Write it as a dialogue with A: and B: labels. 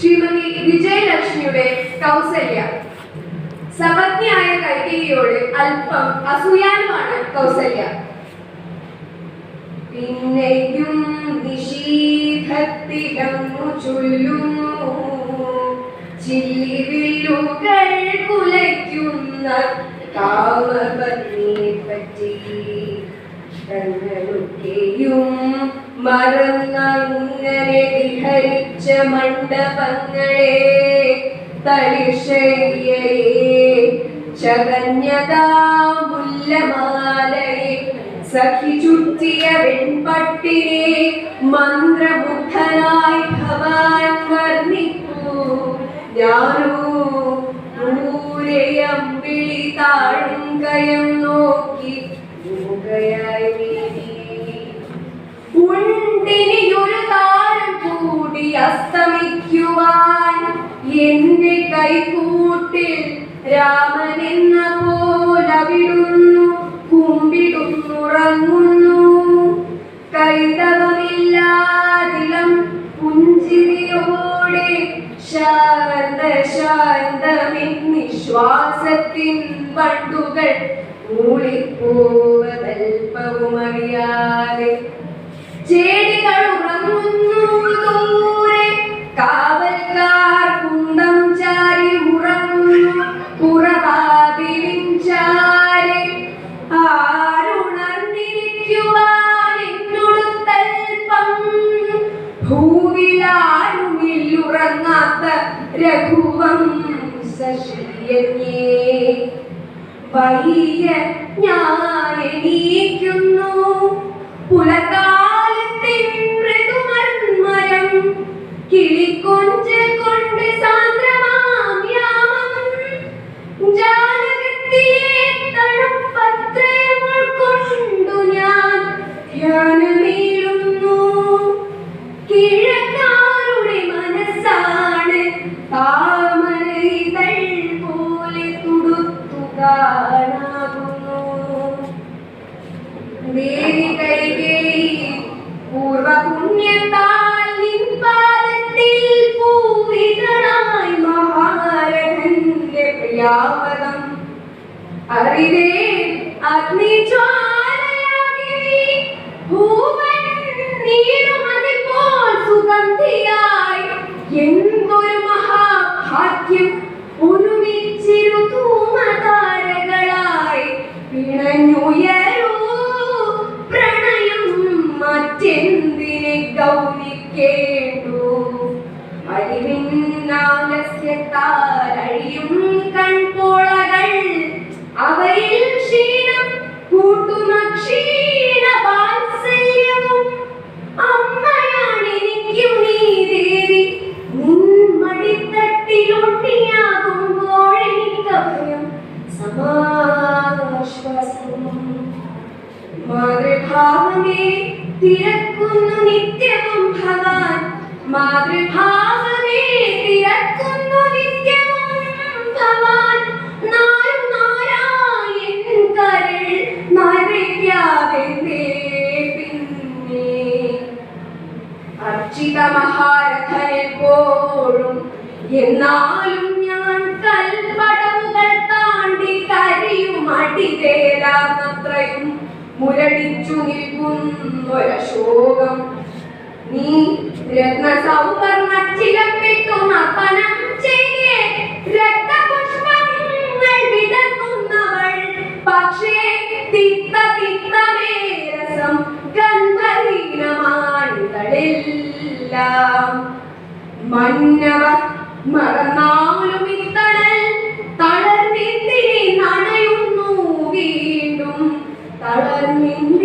A: ശ്രീമതി വിജയലക്ഷ്മിയുടെ കൗസല്യ. സമജ്ഞയായ കൈകേയിയോട് അല്പം അസൂയാനുമാണ് കൗസല്യ. പിന്നെയും ചില്ലിവില്ലുകൾ കുലയ്ക്കുന്ന കാമപത്നിയെ പറ്റി തങ്ങളൊക്കെയും മറന്നങ്ങനെ വിഹരിച്ച മണ്ഡപങ്ങളെ തളിശയ്യേ ചതഞ്ഞതാ മുല്ലമാലയെ സഖി ചുറ്റിയ വെൺപട്ടിനെ മന്ത്രബുദ്ധനായി ഭവാൻ വർണിക്കൂ ഞാനോ ദൂരെയമ്പിളി താഴും കയം നോക്കി. മൂകയായി രാമൻ എന്ന പോലവിടുന്നു കുമ്പിടുന്നുറങ്ങുന്നു. കൈതവമില്ലാതിലം പുഞ്ചിരിയോടെ ശാന്ത ശാന്തമിൻ നിശ്വാസത്തിൻ പണ്ടുകൾ മൂളിപ്പോവതൽപ്പവുമറിയാതെ ഭൂവിലാരുമില്ലുറങ്ങാത്ത രഘുവം ശശിയന്യേ വയ്യ ഞാൻ എണീക്കുന്നു പുലകാലത്തിൻ കിളിക്കൊഞ്ച് കൊണ്ട് സാന്ദ്രമാം യാമം. ദേവി കൈകേയി. പൂർവ പുണ്യത്താൽ നിൻപാദത്തിൽ പാദത്തിൽ പൂവിതളായി മഹാരഥന്റെ പ്രിയാപദം അറിവേ അഗ്നിജ്വാലയാകി ഭൂവൻ നീരുമതിപ്പോൾ സുഗന്ധിയായി. എന്തൊരു മഹാഭാഗ്യം. ഒരുമിച്ചിരു ധൂമതാരകളായി പിണഞ്ഞുയരൂ അരിവിന്നാലസ്യത്താൽ അഴിയും കൺപോളകൾ. അവയിൽ ക്ഷീണം കൂട്ടുന്ന ക്ഷീണ വാത്സല്യവും അമ്മയാണ് എനിക്കും നീ ദേവി നിൻ മടിത്തട്ടിലൊട്ടിയാകുമ്പോൾ എനിക്കഭയം സമാശ്വാസം. മാതൃഭാവമേ തിരക്കുന്നു നിത്യവും ഭവാൻ മാതൃഭാവമേ തിരക്കുന്നു നിത്യവും ഭവാൻ നാലും നാരായൺ കരൾ നരയ്ക്കാതെ പിന്നെ അർച്ചിത മഹാരഥനെപ്പോഴും എന്നാലും ഞാൻ കൽപടവുകൾ താണ്ടി കരിയും. അടിതേലാന്നത്രയും മുരടിച്ചു നിൽക്കുന്നൊരശോകം നീ രത്ന സൗവർണച്ചിലപ്പിട്ടു നർത്തനം ചെയ്യേ രക്തപുഷ്പങ്ങൾ വിതർക്കുന്നവൾ. പക്ഷേ തിത്ത തിത്തമേരസം ഗന്ധഹീനമാണിതളെല്ലാം. മന്നവ മറന്നാലും I mean.